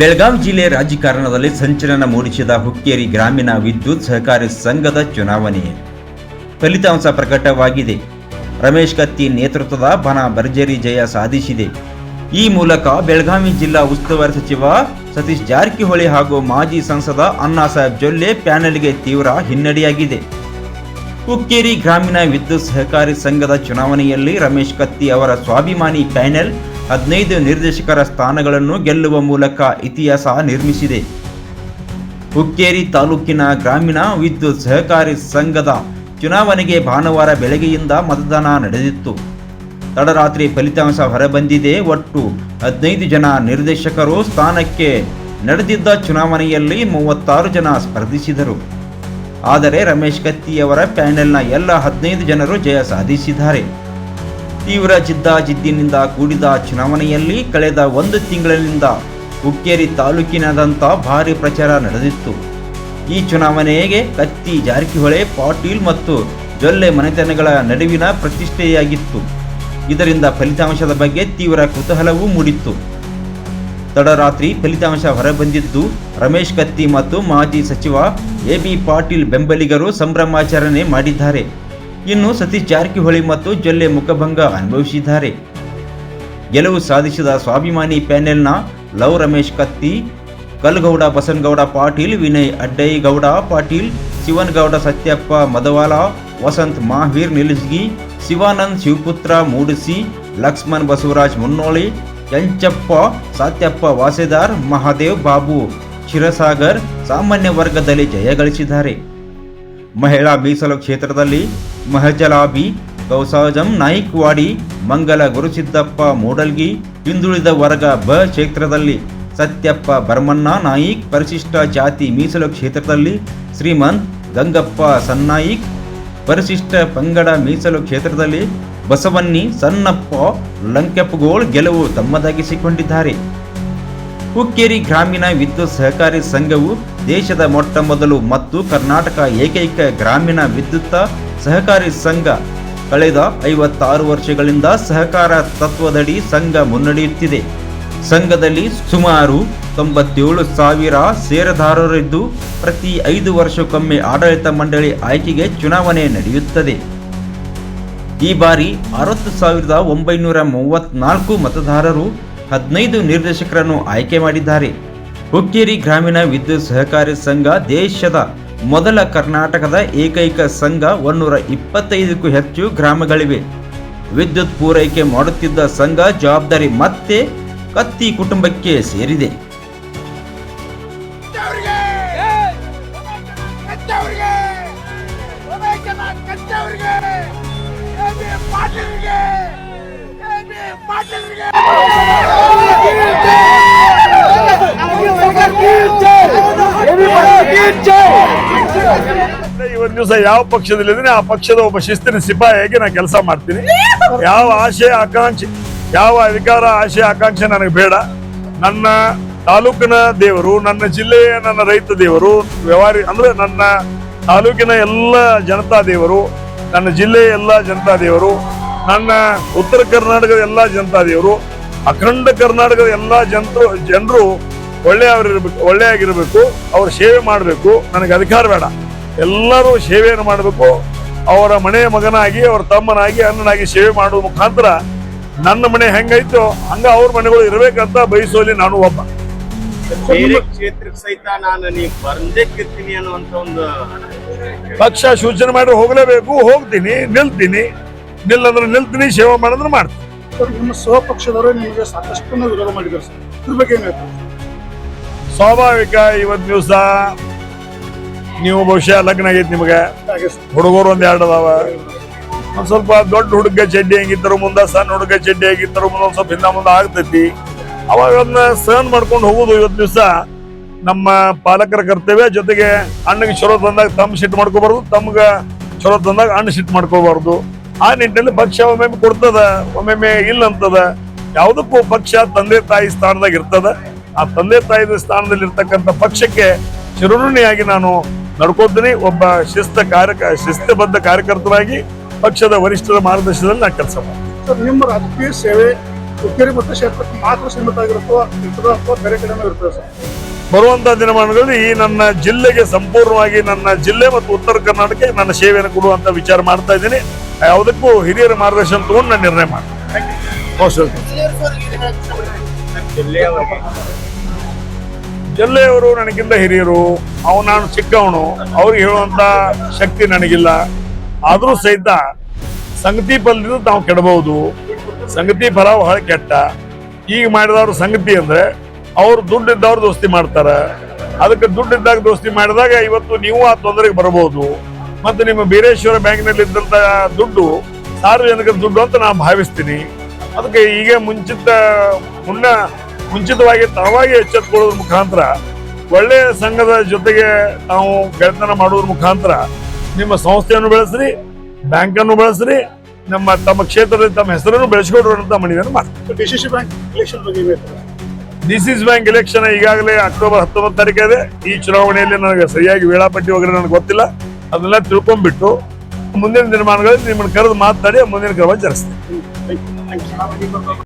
ಬೆಳಗಾವಿ ಜಿಲ್ಲೆ ರಾಜಕಾರಣದಲ್ಲಿ ಸಂಚಲನ ಮೂಡಿಸಿದ ಹುಕ್ಕೇರಿ ಗ್ರಾಮೀಣ ವಿದ್ಯುತ್ ಸಹಕಾರಿ ಸಂಘದ ಚುನಾವಣೆ. ಫಲಿತಾಂಶ ಪ್ರಕಟವಾಗಿದೆ. ರಮೇಶ್ ಕತ್ತಿ ನೇತೃತ್ವದ ಬನ ಭರ್ಜರಿ ಜಯ ಸಾಧಿಸಿದೆ. ಈ ಮೂಲಕ ಬೆಳಗಾವಿ ಜಿಲ್ಲಾ ಉಸ್ತುವಾರಿ ಸಚಿವ ಸತೀಶ್ ಜಾರಕಿಹೊಳಿ ಹಾಗೂ ಮಾಜಿ ಸಂಸದ ಅಣ್ಣಾ ಸಾಹೇಬ್ ಜೊಲ್ಲೆ ಪ್ಯಾನೆಲ್ಗೆ ತೀವ್ರ ಹಿನ್ನಡೆಯಾಗಿದೆ. ಹುಕ್ಕೇರಿ ಗ್ರಾಮೀಣ ವಿದ್ಯುತ್ ಸಹಕಾರಿ ಸಂಘದ ಚುನಾವಣೆಯಲ್ಲಿ ರಮೇಶ್ ಕತ್ತಿ ಅವರ ಸ್ವಾಭಿಮಾನಿ ಪ್ಯಾನೆಲ್ ಹದಿನೈದು ನಿರ್ದೇಶಕರ ಸ್ಥಾನಗಳನ್ನು ಗೆಲ್ಲುವ ಮೂಲಕ ಇತಿಹಾಸ ನಿರ್ಮಿಸಿದೆ. ಹುಕ್ಕೇರಿ ತಾಲೂಕಿನ ಗ್ರಾಮೀಣ ವಿದ್ಯುತ್ ಸಹಕಾರಿ ಸಂಘದ ಚುನಾವಣೆಗೆ ಭಾನುವಾರ ಬೆಳಗ್ಗೆಯಿಂದ ಮತದಾನ ನಡೆದಿತ್ತು. ತಡರಾತ್ರಿ ಫಲಿತಾಂಶ ಹೊರಬಂದಿದೆ. ಒಟ್ಟು ಹದಿನೈದು ಜನ ನಿರ್ದೇಶಕರು ಸ್ಥಾನಕ್ಕೆ ನಡೆದಿದ್ದ ಚುನಾವಣೆಯಲ್ಲಿ ಮೂವತ್ತಾರು ಜನ ಸ್ಪರ್ಧಿಸಿದರು. ಆದರೆ ರಮೇಶ್ ಕತ್ತಿಯವರ ಪ್ಯಾನೆಲ್ನ ಎಲ್ಲ ಹದಿನೈದು ಜನರು ಜಯ ಸಾಧಿಸಿದ್ದಾರೆ. ತೀವ್ರ ಜಿದ್ದಾಜಿದ್ದಿನಿಂದ ಕೂಡಿದ ಚುನಾವಣೆಯಲ್ಲಿ ಕಳೆದ ಒಂದು ತಿಂಗಳಿನಿಂದ ಹುಕ್ಕೇರಿ ತಾಲೂಕಿನಾದ್ಯಂತ ಭಾರಿ ಪ್ರಚಾರ ನಡೆದಿತ್ತು. ಈ ಚುನಾವಣೆಗೆ ಕತ್ತಿ ಜಾರಕಿಹೊಳೆ, ಪಾಟೀಲ್ ಮತ್ತು ಜೊಲ್ಲೆ ಮನೆತನಗಳ ನಡುವಿನ ಪ್ರತಿಷ್ಠೆಯಾಗಿತ್ತು. ಇದರಿಂದ ಫಲಿತಾಂಶದ ಬಗ್ಗೆ ತೀವ್ರ ಕುತೂಹಲವೂ ಮೂಡಿತ್ತು. ತಡರಾತ್ರಿ ಫಲಿತಾಂಶ ಹೊರಬಂದಿದ್ದು, ರಮೇಶ್ ಕತ್ತಿ ಮತ್ತು ಮಾಜಿ ಸಚಿವ ಎ ಬಿ ಪಾಟೀಲ್ ಬೆಂಬಲಿಗರು ಸಂಭ್ರಮಾಚರಣೆ ಮಾಡಿದ್ದಾರೆ. ಇನ್ನು ಸತೀಶ್ ಜಾರಕಿಹೊಳಿ ಮತ್ತು ಜೊಲ್ಲೆ ಮುಖಭಂಗ ಅನುಭವಿಸಿದ್ದಾರೆ. ಗೆಲುವು ಸಾಧಿಸಿದ ಸ್ವಾಭಿಮಾನಿ ಪ್ಯಾನೆಲ್ನ ಲವ್ ರಮೇಶ್ ಕತ್ತಿ, ಕಲ್ಗೌಡ, ಬಸನ್ಗೌಡ, ಪಾಟೀಲ್, ವಿನಯ್ ಅಡ್ಡೈಗೌಡ, ಪಾಟೀಲ್, ಶಿವನಗೌಡ, ಸತ್ಯಪ್ಪ ಮದವಾಲ, ವಸಂತ್ ಮಹಾವೀರ್ ನಿಲಸ್ಗಿ ಶಿವಾನಂದ್ ಶಿವಪುತ್ರ ಮೂಡಿಸಿ, ಲಕ್ಷ್ಮಣ್ ಬಸವರಾಜ್ ಮುನ್ನೋಳಿ ಕೆಂಚಪ್ಪ ಸತ್ಯಪ್ಪ ವಾಸೆದಾರ್, ಮಹಾದೇವ್ ಬಾಬು ಶಿರಸಾಗರ್ ಸಾಮಾನ್ಯ ವರ್ಗದಲ್ಲಿ ಜಯ ಗಳಿಸಿದ್ದಾರೆ. ಮಹಿಳಾ ಮೀಸಲು ಕ್ಷೇತ್ರದಲ್ಲಿ ಮಹಜಲಾಬಿ ಕೌಸಾಜಂ, ನಾಯ್ಕವಾಡಿ, ಮಂಗಲ ಗುರುಸಿದ್ದಪ್ಪ, ಮೂಡಲ್ಗಿ, ಹಿಂದುಳಿದ ವರ್ಗ ಬ ಕ್ಷೇತ್ರದಲ್ಲಿ ಸತ್ಯಪ್ಪ ಭರ್ಮಣ್ಣ ನಾಯಿಕ್, ಪರಿಶಿಷ್ಟ ಜಾತಿ ಮೀಸಲು ಕ್ಷೇತ್ರದಲ್ಲಿ ಶ್ರೀಮಂತ್ ಗಂಗಪ್ಪ ಸನ್ನಾಯಿಕ್, ಪರಿಶಿಷ್ಟ ಪಂಗಡ ಮೀಸಲು ಕ್ಷೇತ್ರದಲ್ಲಿ ಬಸವನ್ನಿ ಸನ್ನಪ್ಪ ಲಂಕೆಪ್ಪಗೋಳ್ ಗೆಲುವು ತಮ್ಮದಾಗಿಸಿಕೊಂಡಿದ್ದಾರೆ. ಹುಕ್ಕೇರಿ ಗ್ರಾಮೀಣ ವಿದ್ಯುತ್ ಸಹಕಾರಿ ಸಂಘವು ದೇಶದ ಮೊಟ್ಟ ಮೊದಲು ಮತ್ತು ಕರ್ನಾಟಕ ಏಕೈಕ ಗ್ರಾಮೀಣ ವಿದ್ಯುತ್ ಸಹಕಾರಿ ಸಂಘ. ಕಳೆದ ಐವತ್ತಾರು ವರ್ಷಗಳಿಂದ ಸಹಕಾರ ತತ್ವದಡಿ ಸಂಘ ಮುನ್ನಡೆಯುತ್ತಿದೆ. ಸಂಘದಲ್ಲಿ ಸುಮಾರು ತೊಂಬತ್ತೇಳು ಸಾವಿರ ಷೇರುದಾರರಿದ್ದು ಪ್ರತಿ ಐದು ವರ್ಷಕ್ಕೊಮ್ಮೆ ಆಡಳಿತ ಮಂಡಳಿ ಆಯ್ಕೆಗೆ ಚುನಾವಣೆ ನಡೆಯುತ್ತದೆ. ಈ ಬಾರಿ ಅರವತ್ತು ಸಾವಿರದ ಒಂಬೈನೂರ ಮೂವತ್ತ್ನಾಲ್ಕು ಮತದಾರರು ಹದಿನೈದು ನಿರ್ದೇಶಕರನ್ನು ಆಯ್ಕೆ ಮಾಡಿದ್ದಾರೆ. ಹುಕ್ಕೇರಿ ಗ್ರಾಮೀಣ ವಿದ್ಯುತ್ ಸಹಕಾರಿ ಸಂಘ ದೇಶದ ಮೊದಲ ಕರ್ನಾಟಕದ ಏಕೈಕ ಸಂಘ ಒನ್ನೂರ ಇಪ್ಪತ್ತೈದಕ್ಕೂ ಹೆಚ್ಚು ಗ್ರಾಮಗಳಿವೆ. ವಿದ್ಯುತ್ ಪೂರೈಕೆ ಮಾಡುತ್ತಿದ್ದ ಸಂಘ ಜವಾಬ್ದಾರಿ ಮತ್ತೆ ಕತ್ತಿ ಕುಟುಂಬಕ್ಕೆ ಸೇರಿದೆ. ಇವತ್ತು ದಿವಸ ಯಾವ ಪಕ್ಷದಲ್ಲಿದ್ದೀನಿ ಆ ಪಕ್ಷದ ಒಬ್ಬ ಶಿಸ್ತಿನ ಸಿಪಾಯಿಯಾಗಿ ನಾನು ಕೆಲಸ ಮಾಡ್ತೀನಿ. ಯಾವ ಆಶೆ, ಆಕಾಂಕ್ಷೆ, ಯಾವ ಅಧಿಕಾರ, ಆಶೆ, ಆಕಾಂಕ್ಷೆ ನನಗೆ ಬೇಡ. ನನ್ನ ತಾಲೂಕಿನ ದೇವರು, ನನ್ನ ಜಿಲ್ಲೆಯ ನನ್ನ ರೈತ ದೇವರು, ವ್ಯವಹಾರಿ ಅಂದ್ರೆ ನನ್ನ ತಾಲೂಕಿನ ಎಲ್ಲ ಜನತಾ ದೇವರು, ನನ್ನ ಜಿಲ್ಲೆಯ ಎಲ್ಲ ಜನತಾ ದೇವರು, ನನ್ನ ಉತ್ತರ ಕರ್ನಾಟಕದ ಎಲ್ಲ ಜನತಾ ದೇವರು, ಅಖಂಡ ಕರ್ನಾಟಕದ ಎಲ್ಲ ಜನರು ಜನರು ಒಳ್ಳೆಯವರಿರ್ಬೇಕು ಒಳ್ಳೆಯಾಗಿರ್ಬೇಕು, ಅವ್ರ ಸೇವೆ ಮಾಡಬೇಕು, ನನಗೆ ಅಧಿಕಾರ ಬೇಡ. ಎಲ್ಲರೂ ಸೇವೆಯನ್ನು ಮಾಡಬೇಕು. ಅವರ ಮನೆಯ ಮಗನಾಗಿ ಅವರ ತಮ್ಮನಾಗಿ ಅಣ್ಣನಾಗಿ ಸೇವೆ ಮಾಡುವ ಮುಖಾಂತರ ನನ್ನ ಮನೆ ಹೆಂಗೈತೋ ಹಂಗ ಅವ್ರ ಮನೆಗಳು ಇರಬೇಕಂತ ಬಯಸೋಲಿ ನಾನು ಒಬ್ಬ. ಬೇರೆ ಕ್ಷೇತ್ರಕ್ಕೆ ಸಹಿತ ನಾನು ನೀವು ಅನ್ನುವಂತ ಒಂದು ಪಕ್ಷ ಸೂಚನೆ ಮಾಡಿ ಹೋಗಲೇಬೇಕು ಹೋಗ್ತೀನಿ ನಿಲ್ತೀನಿ. ನಿಲ್ಲಂದ್ರೆ ನಿಲ್ತೀನಿ ಸೇವೆ ಮಾಡಿದ್ರೆ ಮಾಡ್ತೀನಿ. ಸರ್ ನಿಮ್ಮ ಸ್ವಪಕ್ಷದವರು ನಿಮಗೆ ಸಾಕಷ್ಟು ವಿರೋಧ ಮಾಡಿದ್ದಾರೆ ಸರ್. ಇದ್ರ ಬಗ್ಗೆ ಸ್ವಾಭಾವಿಕ ಇವತ್ತು ದಿವಸ ನೀವು ಬಹುಶಃ ಲಗ್ನ ಆಗೈತಿ ನಿಮಗೆ. ಹುಡುಗರು ಒಂದ್ ಎರಡು ಅದಾವ. ಒಂದ್ ಸ್ವಲ್ಪ ದೊಡ್ಡ ಹುಡುಗ ಚಡ್ಡಿ ಹೆಂಗಿತ್ತರು ಮುಂದ, ಸಣ್ಣ ಹುಡುಗ ಚಡ್ಡಿ ಹೆಂಗಿತ್ತರು ಮುಂದೆ ಒಂದ್ ಸ್ವಲ್ಪ ಹಿಂದ ಮುಂದೆ ಆಗ್ತೈತಿ. ಅವಾಗ ಅದನ್ನ ಸಹನ್ ಮಾಡ್ಕೊಂಡು ಹೋಗುದು ಇವತ್ತು ದಿವಸ ನಮ್ಮ ಪಾಲಕರ ಕರ್ತವ್ಯ. ಜೊತೆಗೆ ಅಣ್ಣಗೆ ಚಲೋ ತಂದಾಗ ತಮ್ಮ ಸಿಟ್ಟು ಮಾಡ್ಕೋಬಾರ್ದು, ತಮ್ಗ ಚಲೋ ತಂದಾಗ ಅಣ್ಣ ಸಿಟ್ಟು ಮಾಡ್ಕೋಬಾರ್ದು. ಆ ನಿಟ್ಟಿನಲ್ಲಿ ಪಕ್ಷ ಒಮ್ಮೊಮ್ಮೆ ಕೊಡ್ತದ, ಒಮ್ಮೊಮ್ಮೆ ಇಲ್ಲ ಅಂತದ. ಯಾವುದಕ್ಕೂ ಪಕ್ಷ ತಂದೆ ತಾಯಿ ಸ್ಥಾನದಾಗ ಇರ್ತದ. ಆ ತಂದೆ ತಾಯಿ ಸ್ಥಾನದಲ್ಲಿ ಇರ್ತಕ್ಕಂಥ ಪಕ್ಷಕ್ಕೆ ಚಿರುಣಿಯಾಗಿ ನಾನು ನಡ್ಕೋತೀನಿ ಒಬ್ಬ ಶಿಸ್ತ ಕಾರ್ಯ ಶಿಸ್ತಬದ್ಧ ಕಾರ್ಯಕರ್ತರಾಗಿ ಪಕ್ಷದ ವರಿಷ್ಠರ ಮಾರ್ಗದರ್ಶನದಲ್ಲಿ ನಾನು ಕೆಲಸ ಮಾಡ್ತೀನಿ. ಸರ್ ನಿಮ್ಮ ರಾಜಕೀಯ ಸೇವೆ ಹುಕ್ಕೇರಿ ಮತ್ತು ಕ್ಷೇತ್ರಕ್ಕೆ ಮಾತ್ರ ಸೀಮಿತ ಆಗಿರುತ್ತೋ ಇರ್ತದೋ ಅಥವಾ ಬೇರೆ ಕಡೆನೂ ಇರ್ತದೆ ಸರ್? ಬರುವಂತ ದಿನಮಾನಗಳಲ್ಲಿ ಈ ನನ್ನ ಜಿಲ್ಲೆಗೆ ಸಂಪೂರ್ಣವಾಗಿ ನನ್ನ ಜಿಲ್ಲೆ ಮತ್ತು ಉತ್ತರ ಕರ್ನಾಟಕಕ್ಕೆ ನನ್ನ ಸೇವೆಯನ್ನು ಕೊಡುವಂತ ವಿಚಾರ ಮಾಡ್ತಾ ಇದ್ದೀನಿ. ಯಾವುದಕ್ಕೂ ಹಿರಿಯರ ಮಾರ್ಗದರ್ಶನ ತಗೊಂಡು ನಾನು ನಿರ್ಣಯ ಮಾಡ್ತೀನಿ. Most welcome. ಜಿಲ್ಲೆಯವರು ನನಗಿಂತ ಹಿರಿಯರು, ಅವನು ನಾನು ಚಿಕ್ಕವನು, ಅವ್ರಿಗೆ ಹೇಳುವಂತ ಶಕ್ತಿ ನನಗಿಲ್ಲ. ಆದರೂ ಸಹಿತ ಸಂಗತಿ ಫಲದಿಂದ ನಾವು ಕೆಡಬಹುದು. ಸಂಗತಿ ಫಲ ಬಹಳ ಕೆಟ್ಟ. ಈಗ ಮಾಡಿದವ್ರು ಸಂಗತಿ ಅಂದ್ರೆ ಅವ್ರು ದುಡ್ಡಿದ್ದವ್ರು ದೋಸ್ತಿ ಮಾಡ್ತಾರೆ. ಅದಕ್ಕೆ ದುಡ್ಡಿದ್ದಾಗ ದೋಸ್ತಿ ಮಾಡಿದಾಗ ಇವತ್ತು ನೀವು ಆ ತೊಂದರೆಗೆ ಬರಬಹುದು. ಮತ್ತೆ ನಿಮ್ಮ ಬೀರೇಶ್ವರ ಬ್ಯಾಂಕ್ನಲ್ಲಿ ಇದ್ದಂತ ದುಡ್ಡು ಸಾರ್ವಜನಿಕ ದುಡ್ಡು ಅಂತ ನಾನು ಭಾವಿಸ್ತೀನಿ. ಅದಕ್ಕೆ ಈಗ ಮುಂಚಿತ ಮುನ್ನ ಮುಂಚಿತವಾಗಿ ತಾವಾಗಿ ಎಚ್ಚೆತ್ತುಕೊಳ್ಳೋದ್ರ ಮುಖಾಂತರ ಒಳ್ಳೆಯ ಸಂಘದ ಜೊತೆಗೆ ನಾವು ಗೆಳೆತನ ಮಾಡುವುದ್ರ ಮುಖಾಂತರ ನಿಮ್ಮ ಸಂಸ್ಥೆಯನ್ನು ಬೆಳೆಸ್ರಿ ಬ್ಯಾಂಕನ್ನು ಬೆಳೆಸ್ರಿ ನಮ್ಮ ತಮ್ಮ ಕ್ಷೇತ್ರದಲ್ಲಿ ತಮ್ಮ ಹೆಸರನ್ನು ಬೆಳೆಸಿಕೊಡುವಂತ ಅಂತ ಮನವಿಯನ್ನು D C C bank election ಬಗ್ಗೆ ಏನು ಹೇಳ್ತೀರಾ? ಡಿ ಸಿ ಬ್ಯಾಂಕ್ ಎಲೆಕ್ಷನ್ ಈಗಾಗಲೇ ಅಕ್ಟೋಬರ್ ಹತ್ತೊಂಬತ್ತು ತಾರೀಕು ಇದೆ. ಈ ಚುನಾವಣೆಯಲ್ಲಿ ನನಗೆ ಸರಿಯಾಗಿ ವೇಳಾಪಟ್ಟಿ ವಗैरे ನನಗೆ ಗೊತ್ತಿಲ್ಲ. ಅದನ್ನೆಲ್ಲ ತಿಳ್ಕೊಂಡ್ಬಿಟ್ಟು ಮುಂದಿನ ದಿನಮಾನಗಳಲ್ಲಿ ನಿಮ್ಮನ್ನು ಕರೆದು ಮಾತಾಡಿ ಮುಂದಿನ ಕ್ರಮ ಜರುಗಿಸ್ತೀನಿ.